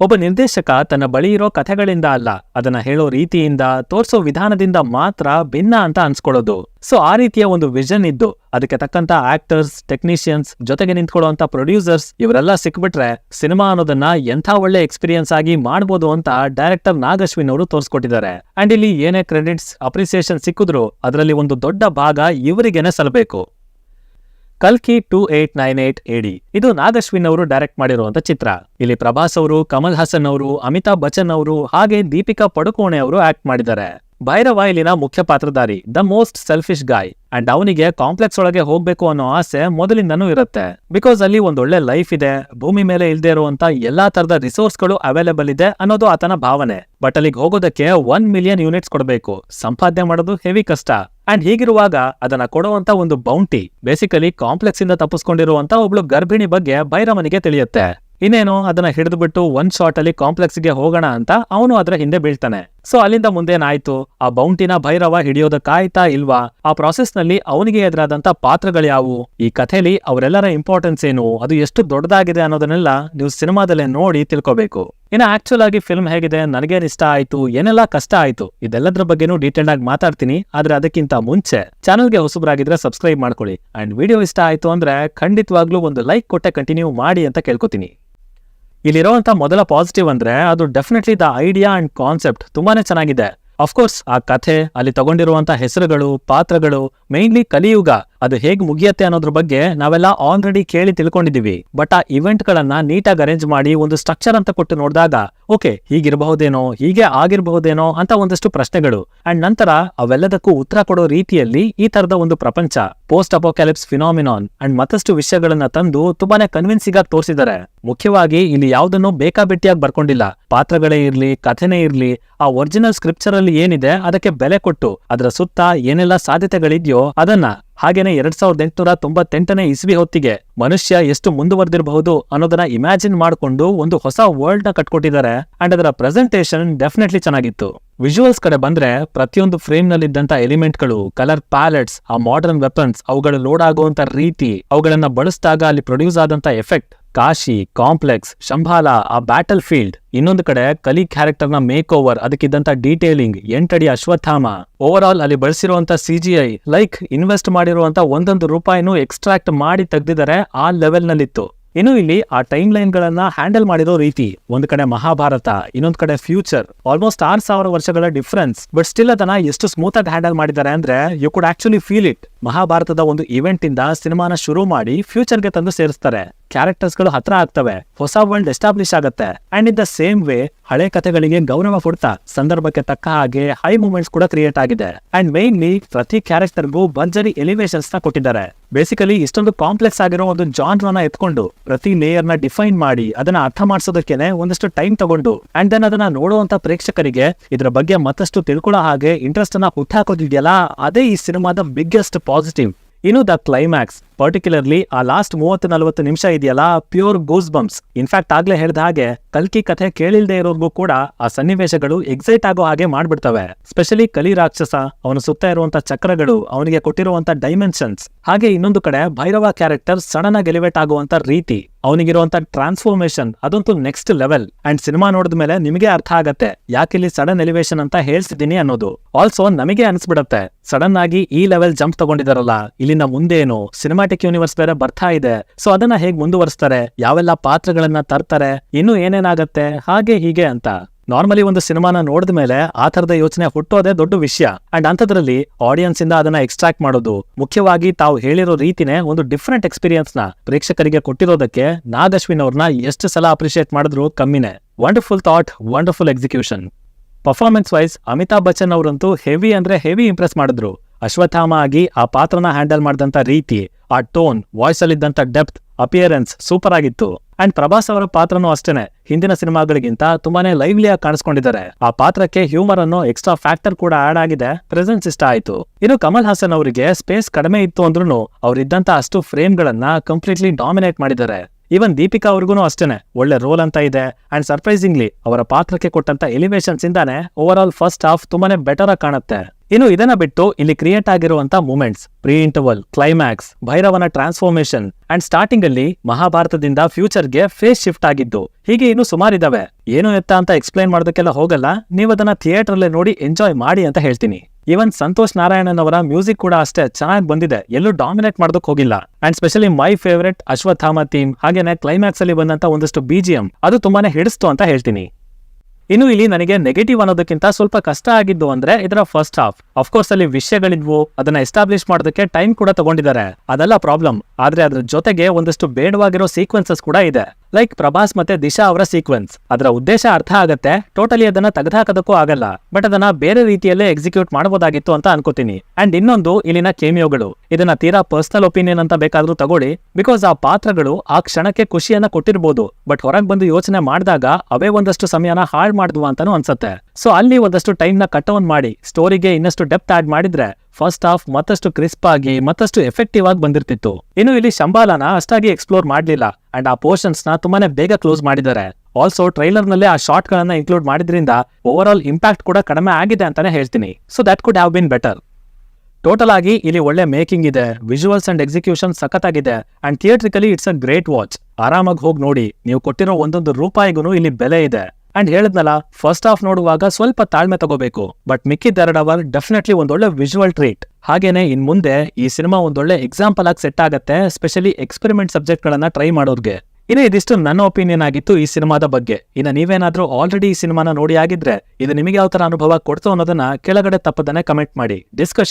ಒಬ್ಬ ನಿರ್ದೇಶಕ ತನ್ನ ಬಳಿ ಇರೋ ಕಥೆಗಳಿಂದ ಅಲ್ಲ, ಅದನ್ನ ಹೇಳೋ ರೀತಿಯಿಂದ, ತೋರ್ಸೋ ವಿಧಾನದಿಂದ ಮಾತ್ರ ಭಿನ್ನ ಅಂತ ಅನ್ಸ್ಕೊಳ್ಳೋದು. ಸೊ, ಆ ರೀತಿಯ ಒಂದು ವಿಷನ್ ಇದ್ದು, ಅದಕ್ಕೆ ತಕ್ಕಂತ ಆಕ್ಟರ್ಸ್ ಟೆಕ್ನಿಷಿಯನ್ಸ್ ಜೊತೆಗೆ ನಿಂತ್ಕೊಳ್ಳುವಂತ ಪ್ರೊಡ್ಯೂಸರ್ಸ್ ಇವರೆಲ್ಲ ಸಿಕ್ಬಿಟ್ರೆ ಸಿನಿಮಾ ಅನ್ನೋದನ್ನ ಎಂಥ ಒಳ್ಳೆ ಎಕ್ಸ್ಪೀರಿಯನ್ಸ್ ಆಗಿ ಮಾಡ್ಬೋದು ಅಂತ ಡೈರೆಕ್ಟರ್ ನಾಗಶ್ವಿನ್ ಅವರು ತೋರಿಸ್ಕೊಟ್ಟಿದ್ದಾರೆ. ಅಂಡ್ ಇಲ್ಲಿ ಏನೇ ಕ್ರೆಡಿಟ್ಸ್ ಅಪ್ರಿಸಿಯೇಷನ್ ಸಿಕ್ಕಿದ್ರು, ಅದರಲ್ಲಿ ಒಂದು ದೊಡ್ಡ ಭಾಗ ಇವರಿಗೇನೆ ಸಲ್ಲಬೇಕು ಕಲ್ಕಿ ಟೂ ಏಟ್ ನೈನ್ ಏಟ್ ಎಡಿ ಇದು ನಾಗಶ್ವಿನ್ ಅವರು ಡೈರೆಕ್ಟ್ ಮಾಡಿರುವಂತ ಚಿತ್ರ. ಇಲ್ಲಿ ಪ್ರಭಾಸ್ ಅವರು, ಕಮಲ್ ಹಾಸನ್ ಅವರು, ಅಮಿತಾಬ್ ಬಚ್ಚನ್ ಅವರು ಹಾಗೆ ದೀಪಿಕಾ ಪಡುಕೋಣೆ ಅವರು ಆಕ್ಟ್ ಮಾಡಿದ್ದಾರೆ. ಭೈರವ ಇಲ್ಲಿನ ಮುಖ್ಯ ಪಾತ್ರಧಾರಿ the most selfish guy and ಅವನಿಗೆ ಕಾಂಪ್ಲೆಕ್ಸ್ ಒಳಗೆ ಹೋಗ್ಬೇಕು ಅನ್ನೋ ಆಸೆ ಮೊದಲಿಂದನೂ ಇರುತ್ತೆ. ಬಿಕಾಸ್ ಅಲ್ಲಿ ಒಂದೊಳ್ಳೆ ಲೈಫ್ ಇದೆ, ಭೂಮಿ ಮೇಲೆ ಇಲ್ದೇ ಇರುವಂತ ಎಲ್ಲಾ ತರದ ರಿಸೋರ್ಸ್ಗಳು ಅವೈಲೇಬಲ್ ಇದೆ ಅನ್ನೋದು ಆತನ ಭಾವನೆ. ಬಟ್ ಅಲ್ಲಿಗೆ ಹೋಗೋದಕ್ಕೆ ಒನ್ ಮಿಲಿಯನ್ ಯೂನಿಟ್ಸ್ ಕೊಡಬೇಕು. ಸಂಪಾದನೆ ಮಾಡೋದು ಹೆವಿ ಕಷ್ಟ. ಅಂಡ್ ಹೀಗಿರುವಾಗ ಅದನ್ನ ಕೊಡುವಂತ ಒಂದು ಬೌಂಟಿ ಬೇಸಿಕಲಿ ಕಾಂಪ್ಲೆಕ್ಸ್ ಇಂದ ತಪ್ಪಿಸ್ಕೊಂಡಿರುವಂತ ಒಬ್ಳು ಗರ್ಭಿಣಿ ಬಗ್ಗೆ ಭೈರವನಿಗೆ ತಿಳಿಯುತ್ತೆ. ಇನ್ನೇನು, ಅದನ್ನ ಹಿಡಿದ್ಬಿಟ್ಟು ಒನ್ ಶಾಟ್ ಅಲ್ಲಿ ಕಾಂಪ್ಲೆಕ್ಸ್ಗೆ ಹೋಗೋಣ ಅಂತ ಅವನು ಅದರ ಹಿಂದೆ ಬೀಳ್ತಾನೆ. ಸೊ ಅಲ್ಲಿಂದ ಮುಂದೇನಾಯ್ತು ಆ ಬೌಂಟಿನ ಭೈರವ ಹಿಡಿಯೋದಕ್ಕಾಯ್ತಾ ಇಲ್ವಾ? ಆ ಪ್ರಾಸೆಸ್ನಲ್ಲಿ ಅವನಿಗೆ ಎದುರಾದಂತ ಪಾತ್ರಗಳ್ಯಾವು ಈ ಕಥೆಲಿ ಅವರೆಲ್ಲರ ಇಂಪಾರ್ಟೆನ್ಸ್ ಏನು? ಅದು ಎಷ್ಟು ದೊಡ್ಡದಾಗಿದೆ ಅನ್ನೋದನ್ನೆಲ್ಲ ನೀವು ಸಿನಿಮಾದಲ್ಲೇ ನೋಡಿ ತಿಳ್ಕೊಬೇಕು. ಇನ್ನು ಆಕ್ಚುಲ್ ಆಗಿ ಫಿಲ್ಮ್ ಹೇಗಿದೆ? ನನಗೇನ್ ಇಷ್ಟ ಆಯ್ತು? ಏನೆಲ್ಲ ಕಷ್ಟ ಆಯ್ತು? ಇದೆಲ್ಲದ್ರ ಬಗ್ಗೆನೂ ಡೀಟೇಲ್ ಆಗಿ ಮಾತಾಡ್ತೀನಿ. ಆದ್ರೆ ಅದಕ್ಕಿಂತ ಮುಂಚೆ ಚಾನಲ್ಗೆ ಹೊಸಬ್ರಾಗಿದ್ರೆ ಸಬ್ಸ್ಕ್ರೈಬ್ ಮಾಡ್ಕೊಳ್ಳಿ. ಅಂಡ್ ವಿಡಿಯೋ ಇಷ್ಟ ಆಯ್ತು ಅಂದ್ರೆ ಖಂಡಿತವಾಗ್ಲೂ ಒಂದು ಲೈಕ್ ಕೊಟ್ಟೆ ಕಂಟಿನ್ಯೂ ಮಾಡಿ ಅಂತ ಕೇಳ್ಕೊತೀನಿ. ಇಲ್ಲಿರುವಂತ ಮೊದಲ ಪಾಸಿಟಿವ್ ಅಂದ್ರೆ ಅದು definitely the idea and concept ತುಂಬಾನೇ ಚೆನ್ನಾಗಿದೆ. ಅಫ್ಕೋರ್ಸ್ ಆ ಕಥೆ, ಅಲ್ಲಿ ತಗೊಂಡಿರುವಂತಹ ಹೆಸರುಗಳು, ಪಾತ್ರಗಳು ಮೇನ್ಲಿ ಕಲಿಯುಗ, ಅದು ಹೇಗ್ ಮುಗಿಯತ್ತೆ ಅನ್ನೋದ್ರ ಬಗ್ಗೆ ನಾವೆಲ್ಲ ಆಲ್ರೆಡಿ ಕೇಳಿ ತಿಳ್ಕೊಂಡಿದೀವಿ ಬಟ್ ಆ ಇವೆಂಟ್ ಗಳನ್ನ ನೀಟಾಗಿ ಅರೇಂಜ್ ಮಾಡಿ ಒಂದು ಸ್ಟ್ರಕ್ಚರ್ ಅಂತ ಕೊಟ್ಟು ನೋಡಿದಾಗ ಓಕೆ, ಹೀಗಿರಬಹುದೇನೋ, ಹೀಗೆ ಆಗಿರಬಹುದೇನೋ ಅಂತ ಒಂದಷ್ಟು ಪ್ರಶ್ನೆಗಳು. ಅಂಡ್ ನಂತರ ಅವೆಲ್ಲದಕ್ಕೂ ಉತ್ತರ ಕೊಡೋ ರೀತಿಯಲ್ಲಿ ಈ ತರದ ಒಂದು ಪ್ರಪಂಚ ಪೋಸ್ಟ್ ಅಪೋಕ್ಯಾಲಿಪ್ಸ್ ಫಿನಾಮಿನಾನ್ ಅಂಡ್ ಮತ್ತಷ್ಟು ವಿಷಯಗಳನ್ನ ತಂದು ತುಂಬಾನೇ ಕನ್ವಿನ್ಸಿಂಗ್ ಆಗಿ ತೋರಿಸಿದ್ದಾರೆ ಮುಖ್ಯವಾಗಿ ಇಲ್ಲಿ ಯಾವುದನ್ನು ಬೇಕಾಬಿಟ್ಟಿಯಾಗಿ ಬರ್ಕೊಂಡಿಲ್ಲ. ಪಾತ್ರಗಳೇ ಇರ್ಲಿ, ಕಥೆನೇ ಇರ್ಲಿ, ಆ ಒರಿಜಿನಲ್ ಸ್ಕ್ರಿಪ್ಚರ್ ಅಲ್ಲಿ ಏನಿದೆ ಅದಕ್ಕೆ ಬೆಲೆ ಕೊಟ್ಟು, ಅದರ ಸುತ್ತ ಏನೆಲ್ಲ ಸಾಧ್ಯತೆಗಳಿದೆಯೋ ಅದನ್ನ ಹಾಗೇನೆ ಎರಡ್ ಸಾವಿರದ ಎಂಟುನೂರ ತೊಂಬತ್ತೆಂಟನೇ ಇಸ್ವಿ ಹೊತ್ತಿಗೆ ಮನುಷ್ಯ ಎಷ್ಟು ಮುಂದುವರೆದಿರಬಹುದು ಅನ್ನೋದನ್ನ ಇಮ್ಯಾಜಿನ್ ಮಾಡಿಕೊಂಡು ಒಂದು ಹೊಸ ವರ್ಲ್ಡ್ನ ಕಟ್ಕೊಟ್ಟಿದ್ದಾರೆ ಅಂಡ್ ಅದರ ಪ್ರೆಸೆಂಟೇಶನ್ ಡೆಫಿನೆಟ್ಲಿ ಚೆನ್ನಾಗಿತ್ತು. ವಿಜುವಲ್ಸ್ ಕಡೆ ಬಂದ್ರೆ ಪ್ರತಿಯೊಂದು ಫ್ರೇಮ್ ನಲ್ಲಿದ್ದಂತ ಎಲಿಮೆಂಟ್ಗಳು, ಕಲರ್ ಪ್ಯಾಲೆಟ್ಸ್ ಆ ಮಾಡರ್ನ್ ವೆಪನ್ಸ್ ಅವುಗಳು ಲೋಡ್ ಆಗುವಂತ ರೀತಿ, ಅವುಗಳನ್ನ ಬಳಸಿದಾಗ ಅಲ್ಲಿ ಪ್ರೊಡ್ಯೂಸ್ ಆದಂತ ಎಫೆಕ್ಟ್ ಕಾಶಿ ಕಾಂಪ್ಲೆಕ್ಸ್ ಶಂಭಾಲ, ಆ ಬ್ಯಾಟಲ್ ಫೀಲ್ಡ್ ಇನ್ನೊಂದು ಕಡೆ ಕಲಿ ಕ್ಯಾರೆಕ್ಟರ್ನ ಮೇಕ್ ಓವರ್ ಅದಕ್ಕಿದ್ದಂತ ಡೀಟೇಲಿಂಗ್ ಎಂಟಡಿ ಅಶ್ವತ್ಥಾಮ. ಓವರ್ ಆಲ್ ಅಲ್ಲಿ ಬಳಸಿರುವಂತ ಸಿಜಿಐ ಲೈಕ್ ಇನ್ವೆಸ್ಟ್ ಮಾಡಿರುವಂತ ಒಂದೊಂದು ರೂಪಾಯಿನೂ ಎಕ್ಸ್ಟ್ರಾಕ್ಟ್ ಮಾಡಿ ತೆಗ್ದಿದ್ದಾರೆ ಆ ಲೆವೆಲ್ ನಲ್ಲಿತ್ತು. ಇನ್ನು ಇಲ್ಲಿ ಆ ಟೈಮ್ ಲೈನ್ ಗಳನ್ನ ಹ್ಯಾಂಡಲ್ ಮಾಡಿರೋ ರೀತಿ ಒಂದು ಕಡೆ ಮಹಾಭಾರತ, ಇನ್ನೊಂದ್ ಕಡೆ ಫ್ಯೂಚರ್ ಆಲ್ಮೋಸ್ಟ್ ಆರ್ ಸಾವಿರ ವರ್ಷಗಳ ಡಿಫ್ರೆನ್ಸ್ ಬಟ್ ಸ್ಟಿಲ್ ಅದನ್ನ ಎಷ್ಟು ಸ್ಮೂತ್ ಆಗಿ ಹ್ಯಾಂಡಲ್ ಮಾಡಿದ್ದಾರೆ ಅಂದ್ರೆ you could actually feel it ಮಹಾಭಾರತದ ಒಂದು ಇವೆಂಟ್ ಇಂದ ಸಿನಿಮಾನ ಶುರು ಮಾಡಿ ಫ್ಯೂಚರ್ಗೆ ತಂದು ಸೇರಿಸ್ತಾರೆ. ಕ್ಯಾರೆಕ್ಟರ್ಸ್ಗಳು ಹತ್ರ ಆಗ್ತವೆ. ಹೊಸ ವರ್ಲ್ಡ್ ಎಸ್ಟಾಬ್ಲಿಷ್ ಆಗುತ್ತೆ. And in the same way ಹಳೆ ಕಥೆಗಳಿಗೆ ಗೌರವ ಕೊಡ್ತಾ, ಸಂದರ್ಭಕ್ಕೆ ತಕ್ಕ ಹಾಗೆ ಹೈ ಮೂಮೆಂಟ್ಸ್ ಕೂಡ ಕ್ರಿಯೇಟ್ ಆಗಿದೆ. ಅಂಡ್ ಮೇನ್ಲಿ ಪ್ರತಿ ಕ್ಯಾರೆಕ್ಟರ್ಗೂ ಭರ್ಜರಿ ಎಲಿವೇಶನ್ಸ್ನ ಕೊಟ್ಟಿದ್ದಾರೆ. ಬೇಸಿಕಲಿ ಇಷ್ಟೊಂದು ಕಾಂಪ್ಲೆಕ್ಸ್ ಆಗಿರೋ ಒಂದು ಜಾನ್ರನ ಎತ್ಕೊಂಡು, ಪ್ರತಿ ಲೇಯರ್ನ ಡಿಫೈನ್ ಮಾಡಿ, ಅದನ್ನ ಅರ್ಥ ಮಾಡಿಸೋದಕ್ಕೇನೆ ಒಂದಷ್ಟು ಟೈಮ್ ತಗೊಂಡು. ಅಂಡ್ ದೆನ್ ಅದನ್ನ ನೋಡುವಂತ ಪ್ರೇಕ್ಷಕರಿಗೆ, ಇದರ ಬಗ್ಗೆ ಮತ್ತಷ್ಟು ತಿಳ್ಕೊಳ್ಳೋ ಹಾಗೆ ಇಂಟ್ರೆಸ್ಟ್ ಅನ್ನ ಹುಟ್ಟಾಕೋದಿದೆಯಲ್ಲ ಅದೇ ಈ ಸಿನಿಮಾದ ಬಿಗ್ಗೆಸ್ಟ್ ಪಾಸಿಟಿವ್ ಇನ್ನು ದ ಕ್ಲೈಮ್ಯಾಕ್ಸ್ ಪರ್ಟಿಕ್ಯುಲರ್ಲಿ ಆ ಲಾಸ್ಟ್ ಮೂವತ್ತು, ನಲವತ್ತು ನಿಮಿಷ ಇದೆಯಲ್ಲ ಪ್ಯೂರ್ ಗೂಸ್ ಬಂಪ್ಸ್ ಇನ್ಫ್ಯಾಕ್ಟ್ ಆಗ್ಲೇ ಹೇಳಿದ ಹಾಗೆ, ಕಲ್ಕಿ ಕಥೆ ಕೇಳಿಲ್ದೇ ಇರೋರ್ಗೂ ಕೂಡ ಆ ಸನ್ನಿವೇಶಗಳು ಎಕ್ಸೈಟ್ ಆಗೋ ಹಾಗೆ ಮಾಡ್ಬಿಡ್ತವೆ. ಸ್ಪೆಷಲಿ ಕಲಿ ರಾಕ್ಷಸ, ಅವನ ಸುತ್ತ ಇರುವಂತ ಚಕ್ರಗಳು, ಅವನಿಗೆ ಕೊಟ್ಟಿರುವಂತ ಡೈಮೆನ್ಷನ್ಸ್ ಹಾಗೆ ಇನ್ನೊಂದು ಕಡೆ, ಭೈರವ ಕ್ಯಾರೆಕ್ಟರ್ ಸಡನ್ ಆಗಿ ಎಲಿವೇಟ್ ಆಗುವಂತ ರೀತಿ. ಅವನಿಗಿರುವಂತ ಟ್ರಾನ್ಸ್ಫಾರ್ಮೇಶನ್ ಅದಂತೂ ನೆಕ್ಸ್ಟ್ ಲೆವೆಲ್ ಅಂಡ್ ಸಿನಿಮಾ ನೋಡಿದ ಮೇಲೆ ನಿಮಗೆ ಅರ್ಥ ಆಗತ್ತೆ ಯಾಕಿಲ್ಲಿ ಸಡನ್ ಎಲಿವೇಶನ್ ಅಂತ ಹೇಳ್ಸಿದ್ದೀನಿ ಅನ್ನೋದು. ಆಲ್ಸೋ ನಮಗೆ ಅನ್ಸ್ಬಿಡತ್ತೆ ಸಡನ್ ಆಗಿ ಈ ಲೆವೆಲ್ ಜಂಪ್ ತಗೊಂಡಿದಾರಲ್ಲ ಇಲ್ಲಿನ ಮುಂದೇನು? ಸಿನಿಮಾಟಿಕ್ ಯೂನಿವರ್ಸ್ ಬೇರೆ ಬರ್ತಾ ಇದೆ. ಸೊ ಅದನ್ನ ಹೇಗ್ ಮುಂದುವರಿಸ್ತಾರೆ? ಯಾವೆಲ್ಲ ಪಾತ್ರಗಳನ್ನ ತರ್ತಾರೆ? ಇನ್ನು ಏನೇನಾಗತ್ತೆ? ಹಾಗೆ ಹೀಗೆ ಅಂತ. ನಾರ್ಮಲಿ ಒಂದು ಸಿನಿಮಾನ ನೋಡಿದ ಮೇಲೆ ಆ ತರದ ಯೋಚನೆ ಹುಟ್ಟೋದೇ ದೊಡ್ಡ ವಿಷಯ. ಅಂಡ್ ಅಂತದ್ರಲ್ಲಿ ಆಡಿಯನ್ಸ್ ಇಂದ ಅದನ್ನ ಎಕ್ಸ್ಟ್ರಾಕ್ಟ್ ಮಾಡೋದು. ಮುಖ್ಯವಾಗಿ ತಾವು ಹೇಳಿರೋ ರೀತಿನೇ ಒಂದು ಡಿಫ್ರೆಂಟ್ ಎಕ್ಸ್ಪೀರಿಯನ್ಸ್ನ ಪ್ರೇಕ್ಷಕರಿಗೆ ಕೊಟ್ಟಿರೋದಕ್ಕೆ ನಾಗಶ್ವಿನ್ ಅವ್ರನ್ನ ಎಷ್ಟು ಸಲ ಅಪ್ರಿಶಿಯೇಟ್ ಮಾಡಿದ್ರು ಕಮ್ಮಿನೇ. Wonderful thought wonderful execution performance wise Amitabh Bachchan ಅವರಂತೂ ಹೆವಿ ಅಂದ್ರೆ ಹೆವಿ ಇಂಪ್ರೆಸ್ ಮಾಡಿದ್ರು. ಅಶ್ವಥಾಮ ಆಗಿ ಆ ಪಾತ್ರನ ಹ್ಯಾಂಡಲ್ ಮಾಡಿದಂತ ರೀತಿ. ಆ ಟೋನ್ ವಾಯ್ಸ್ ಅಲ್ಲಿದ್ದಂತ ಡೆಪ್ತ್, ಅಪಿಯರೆನ್ಸ್ ಸೂಪರ್ ಆಗಿತ್ತು. ಅಂಡ್ ಪ್ರಭಾಸ್ ಅವರ ಪಾತ್ರನೂ ಅಷ್ಟೇನೆ. ಹಿಂದಿನ ಸಿನಿಮಾಗಳಿಗಿಂತ ತುಂಬಾನೇ ಲೈವ್ಲಿ ಆಗಿ ಕಾಣಿಸ್ಕೊಂಡಿದ್ದಾರೆ. ಆ ಪಾತ್ರಕ್ಕೆ ಹ್ಯೂಮರ್ ಅನ್ನೋ ಎಕ್ಸ್ಟ್ರಾ ಫ್ಯಾಕ್ಟರ್ ಕೂಡ ಆಡ್ ಆಗಿದೆ. ಪ್ರೆಸೆನ್ಸ್ ಇಷ್ಟ ಆಯ್ತು. ಇನ್ನು ಕಮಲ್ ಹಾಸನ್ ಅವರಿಗೆ ಸ್ಪೇಸ್ ಕಡಿಮೆ ಇತ್ತು ಅಂದ್ರೂ ಅವ್ರಿದ್ದಂತ ಅಷ್ಟು ಫ್ರೇಮ್ ಗಳನ್ನ ಕಂಪ್ಲೀಟ್ಲಿ ಡಾಮಿನೇಟ್ ಮಾಡಿದ್ದಾರೆ. ಈವನ್ ದೀಪಿಕಾ ಅವ್ರಿಗೂ ಅಷ್ಟೇ ಒಳ್ಳೆ ರೋಲ್ ಅಂತ ಇದೆ. ಅಂಡ್ ಸರ್ಪ್ರೈಸಿಂಗ್ಲಿ ಅವರ ಪಾತ್ರಕ್ಕೆ ಕೊಟ್ಟಂತ ಎಲಿವೇಶನ್ಸ್ ಇಂದಾನೆ ಓವರ್ ಆಲ್ ಫಸ್ಟ್ ಹಾಫ್ ತುಂಬಾನೇ ಬೆಟರ್ ಆಗಿ ಕಾಣುತ್ತೆ. ಇನ್ನು ಇದನ್ನ ಬಿಟ್ಟು ಇಲ್ಲಿ ಕ್ರಿಯೇಟ್ ಆಗಿರುವಂತ ಮೂಮೆಂಟ್ಸ್ ಪ್ರೀ ಇಂಟರ್ವಲ್ ಕ್ಲೈಮ್ಯಾಕ್ಸ್ ಭೈರವನ ಟ್ರಾನ್ಸ್ಫಾರ್ಮೇಶನ್ ಅಂಡ್ ಸ್ಟಾರ್ಟಿಂಗ್ ಅಲ್ಲಿ ಮಹಾಭಾರತದಿಂದ ಫ್ಯೂಚರ್ಗೆ ಫೇಸ್ ಶಿಫ್ಟ್ ಆಗಿದ್ದು, ಹೀಗೆ ಇನ್ನು ಸುಮಾರಿದಾವೆ ಏನು ಎತ್ತ ಅಂತ ಎಕ್ಸ್ಪ್ಲೈನ್ ಮಾಡೋದಕ್ಕೆಲ್ಲ ಹೋಗಲ್ಲ. ನೀವು ಅದನ್ನ ಥಿಯೇಟರ್ ನೋಡಿ ಎಂಜಾಯ್ ಮಾಡಿ ಅಂತ ಹೇಳ್ತೀನಿ. ಈವನ್ ಸಂತೋಷ್ ನಾರಾಯಣನ್ ಅವರ ಮ್ಯೂಸಿಕ್ ಕೂಡ ಅಷ್ಟೇ ಚೆನ್ನಾಗಿ ಬಂದಿದೆ. ಎಲ್ಲೂ ಡಾಮಿನೇಟ್ ಮಾಡೋದಕ್ಕೆ ಹೋಗಿಲ್ಲ. And specially my favourite Ashwatthama theme ಹಾಗೇನೆ ಕ್ಲೈಮ್ಯಾಕ್ಸ್ ಅಲ್ಲಿ ಬಂದಂತ ಒಂದಷ್ಟು ಬಿಜಿಎಂ ಅದು ತುಂಬಾನೇ ಹಿಡಿಸ್ತು ಅಂತ ಹೇಳ್ತೀನಿ. ಇನ್ನು ಇಲ್ಲಿ ನನಗೆ ನೆಗೆಟಿವ್ ಅನ್ನೋದಕ್ಕಿಂತ ಸ್ವಲ್ಪ ಕಷ್ಟ ಆಗಿದ್ದು ಅಂದ್ರೆ ಇದರ ಫಸ್ಟ್ ಹಾಫ್ ಅಫ್ಕೋರ್ಸ್ ಅಲ್ಲಿ ವಿಷಯಗಳಿದ್ವು. ಅದನ್ನ ಎಸ್ಟಾಬ್ಲಿಷ್ ಮಾಡೋದಕ್ಕೆ ಟೈಮ್ ಕೂಡ ತಗೊಂಡಿದ್ದಾರೆ. ಅದೆಲ್ಲ ಪ್ರಾಬ್ಲಮ್ ಆದ್ರೆ ಅದ್ರ ಜೊತೆಗೆ ಒಂದಷ್ಟು ಬೇಡವಾಗಿರೋ ಸೀಕ್ವೆನ್ಸಸ್ ಕೂಡ ಇದೆ. ಲೈಕ್ ಪ್ರಭಾಸ್ ಮತ್ತೆ ದಿಶಾ ಅವರ ಸೀಕ್ವೆನ್ಸ್ ಅದರ ಉದ್ದೇಶ ಅರ್ಥ ಆಗತ್ತೆ. ಟೋಟಲಿ ಅದನ್ನ ತೆಗೆದುಹಾಕೋದಕ್ಕೂ ಆಗಲ್ಲ. ಬಟ್ ಅದನ್ನ ಬೇರೆ ರೀತಿಯಲ್ಲೇ ಎಕ್ಸಿಕ್ಯೂಟ್ ಮಾಡಬಹುದಾಗಿತ್ತು ಅಂತ ಅನ್ಕೋತೀನಿ. ಅಂಡ್ ಇನ್ನೊಂದು, ಇಲ್ಲಿನ ಕೇಮಿಯೋಗಳು ಇದನ್ನ ತೀರಾ ಪರ್ಸನಲ್ ಒಪಿನಿಯನ್ ಅಂತ ಬೇಕಾದ್ರೂ ತಗೊಳ್ಳಿ. ಬಿಕಾಸ್ ಆ ಪಾತ್ರಗಳು ಆ ಕ್ಷಣಕ್ಕೆ ಖುಷಿಯನ್ನ ಕೊಟ್ಟಿರ್ಬೋದು. ಬಟ್ ಹೊರಗೆ ಬಂದು ಯೋಚನೆ ಮಾಡಿದಾಗ ಅವೇ ಒಂದಷ್ಟು ಸಮಯನ ಹಾಳು ಮಾಡಿದ್ವು ಅಂತಾನು ಅನ್ಸತ್ತೆ. ಸೊ ಅಲ್ಲಿ ಒಂದಷ್ಟು ಟೈಮ್ನ ಕಟ್ ಆನ್ ಮಾಡಿ ಸ್ಟೋರಿಗೆ ಇನ್ನಷ್ಟು ಡೆಪ್ತ್ ಆಡ್ ಮಾಡಿದ್ರೆ ಫಸ್ಟ್ ಹಾಫ್ ಮತ್ತಷ್ಟು ಕ್ರಿಸ್ಪ್ ಆಗಿ, ಮತ್ತಷ್ಟು ಎಫೆಕ್ಟಿವ್ ಆಗಿ ಬಂದಿರ್ತಿತ್ತು. ಇನ್ನು ಇಲ್ಲಿ ಶಂಬಾಲನ ಅಷ್ಟಾಗಿ ಎಕ್ಸ್ಪ್ಲೋರ್ ಮಾಡಲಿಲ್ಲ. ಅಂಡ್ ಆ ಪೋರ್ಷನ್ಸ್ನ ತುಂಬಾನೇ ಬೇಗ ಕ್ಲೋಸ್ ಮಾಡಿದ್ದಾರೆ. ಆಲ್ಸೋ ಟ್ರೈಲರ್ ನಲ್ಲೇ ಆ ಶಾರ್ಟ್ ಗಳನ್ನ ಇನ್ಕ್ಲೂಡ್ ಮಾಡಿದ್ರಿಂದ ಓವರ್ ಆಲ್ ಇಂಪ್ಯಾಕ್ಟ್ ಕೂಡ ಕಡಿಮೆ ಆಗಿದೆ ಅಂತಾನೆ ಹೇಳ್ತೀನಿ. So that could have been better total ಆಗಿ ಇಲ್ಲಿ ಒಳ್ಳೆ ಮೇಕಿಂಗ್ ಇದೆ ವಿಜುವಲ್ಸ್ ಅಂಡ್ ಎಕ್ಸಿಕ್ಯೂಷನ್ ಸಖತ್ತಾಗಿದೆ and theatrically it's a great watch ಆರಾಮಾಗಿ ಹೋಗಿ ನೋಡಿ, ನೀವು ಕೊಟ್ಟಿರೋ ಒಂದೊಂದು ರೂಪಾಯಿಗೂ ಇಲ್ಲಿ ಬೆಲೆ ಇದೆ. ಅಂಡ್ ಹೇಳಿದ್ನಲ್ಲ ಫಸ್ಟ್ ಹಾಫ್ ನೋಡುವಾಗ ಸ್ವಲ್ಪ ತಾಳ್ಮೆ ತಗೋಬೇಕು. ಬಟ್ ಮಿಕ್ಕಿದ ಎರಡು ಅವರ್ ಡೆಫಿನೆಟ್ಲಿ ಒಂದೊಳ್ಳೆ ವಿಜುವಲ್ ಟ್ರೀಟ್ ಹಾಗೇನೆ ಇನ್ ಮುಂದೆ ಈ ಸಿನಿಮಾ ಒಂದೊಳ್ಳೆ ಎಕ್ಸಾಂಪಲ್ ಆಗಿ ಸೆಟ್ ಆಗುತ್ತೆ ಸ್ಪೆಷಲಿ ಎಕ್ಸ್ಪೆರಿಮೆಂಟ್ ಸಬ್ಜೆಕ್ಟ್ ಗಳನ್ನ ಟ್ರೈ ಮಾಡೋರ್ಗೆ. ಇನ್ನು ಇದಿಷ್ಟು ನನ್ನ ಒಪಿನಿಯನ್ ಆಗಿತ್ತು ಈ ಸಿನಿಮಾದ ಬಗ್ಗೆ. ಇನ್ನು ನೀವೇನಾದ್ರೂ ಆಲ್ರೆಡಿ ಈ ಸಿನಿಮಾನ ನೋಡಿ ಆಗಿದ್ರೆ, ಇದು ನಿಮಗೆ ಯಾವ ತರ ಅನುಭವ ಕೊಡ್ತು ಅನ್ನೋದನ್ನ ಕೆಳಗಡೆ ತಪ್ಪದನ್ನೇ ಕಮೆಂಟ್ ಮಾಡಿ. ಡಿಸ್ಕಷನ್